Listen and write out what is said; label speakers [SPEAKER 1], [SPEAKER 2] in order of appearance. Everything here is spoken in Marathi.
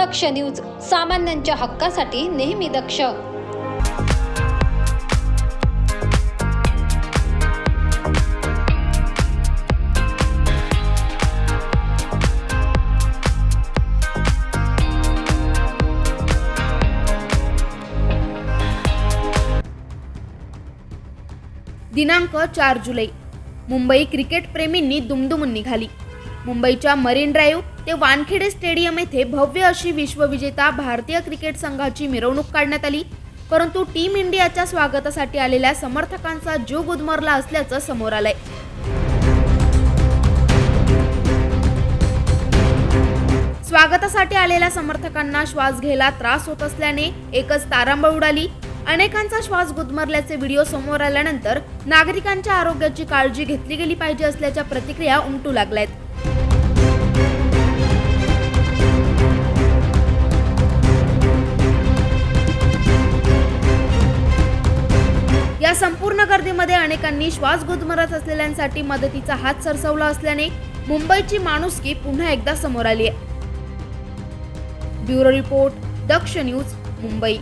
[SPEAKER 1] दक्ष न्यूज सामान्यांच्या हक्कासाठी नेहमी दक्ष.
[SPEAKER 2] दिनांक चार जुलै. मुंबई क्रिकेटप्रेमींनी दुमदुमून निघाली. मुंबईच्या मरीन ड्राईव्ह ते वानखेडे स्टेडियम येथे भव्य अशी विश्वविजेता भारतीय क्रिकेट संघाची मिरवणूक काढण्यात आली. परंतु टीम इंडियाच्या स्वागतासाठी आलेल्या समर्थकांचा जीव गुदमरला असल्याचं समोर आलंय. स्वागतासाठी आलेल्या समर्थकांना श्वास घ्यायला त्रास होत असल्याने एकच तारांबळ उडाली. अनेकांचा श्वास गुदमरल्याचे व्हिडिओ समोर आल्यानंतर नागरिकांच्या आरोग्याची काळजी घेतली गेली पाहिजे असल्याच्या प्रतिक्रिया उमटू लागल्यात. संपूर्ण गर्दीमध्ये अनेकांनी श्वास गुदमरत असलेल्यांसाठी मदतीचा हात सरसवला असल्याने मुंबईची माणुसकी पुन्हा एकदा समोर आली आहे. Bureau report Daksh news Mumbai.